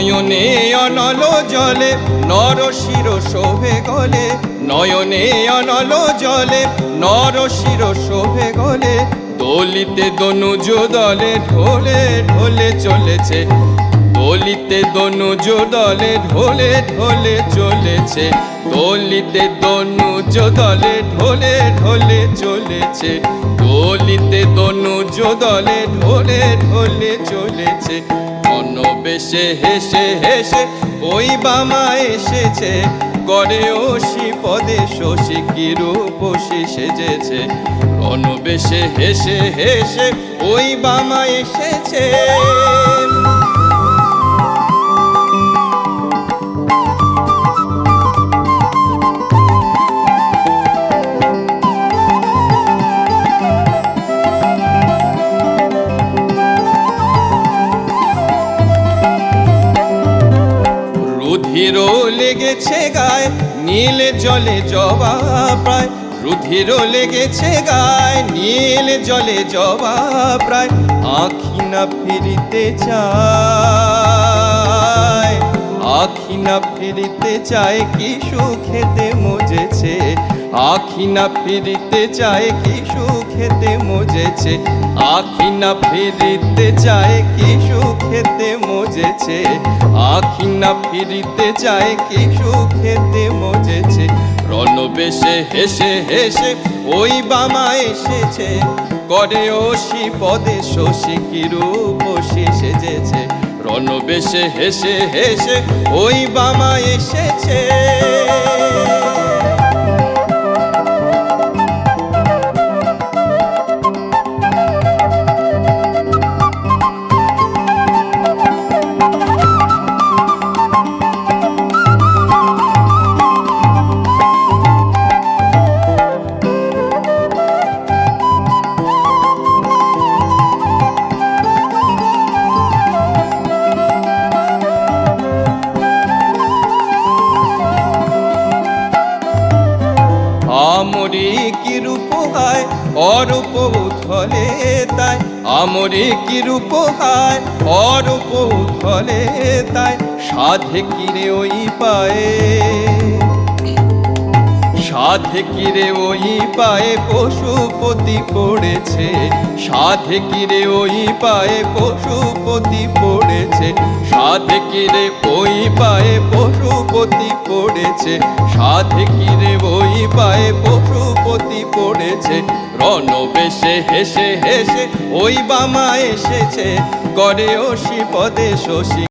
নয়নে অনল জলে নরশির শোভে গলে। নয়নে অনল জলে নরশির শোভে গলে। দলিতে দনুজ দলে ঢোলে ঢোলে চলেছে। দলিতে দনুজ দলে ঢোলে ঢোলে চলেছে। দলিতে দনুজ দলে ঢোলে ঢোলে চলেছে। দলিতে দনুজ দলে ঢোলে ঢোলে চলেছে। অনবেশে হেসে হেসে ওই বামা এসেছে। করে ওষি পদে শশী কি রূপসী সেজেছে। অনবেশে হেসে হেসে ওই বামা এসেছে। রুধিরও লেগেছে গায়ে, নীল জলে জবা প্রায়। রুধিরও লেগেছে গায়ে, নীল জলে জবা প্রায়। আখি না ফিরিতে চায়, আখি না ফিরিতে চায় কি সুখেতে মজেছে। আখি না ফিরিতে চায় কি সুখেতে মজেছে। আখি না ফিরিতে চায় কি সুখেতে মজেছে। আখি না ফিরিতে চায় কি সুখেতে মজেছে। রণবেশে হেসে হেসে ওই বামা এসেছে। করে ওসি পদে শশী কি রূপসী সেজেছে। রণবেশে হেসে হেসে ওই বামা এসেছে। আমরে কি রূপ হয়? অরূপ উথলে তাই। আমরে কি রূপ হয়? অরূপ উথলে তাই। সাধে কিরে ওই পায়ে? সাধে কিরে ওই পায়ে পশুপতি পড়েছে। সাধে কিরে ওই পায়ে পশুপতি পড়েছে সাধে কিরে ওই পায়ে পশুপতি পড়েছে। সাধে কিরে ওই পায়ে পশুপতি পড়েছে। রণবেশে হেসে হেসে ওই বামা এসেছে। করে ও পদে শশী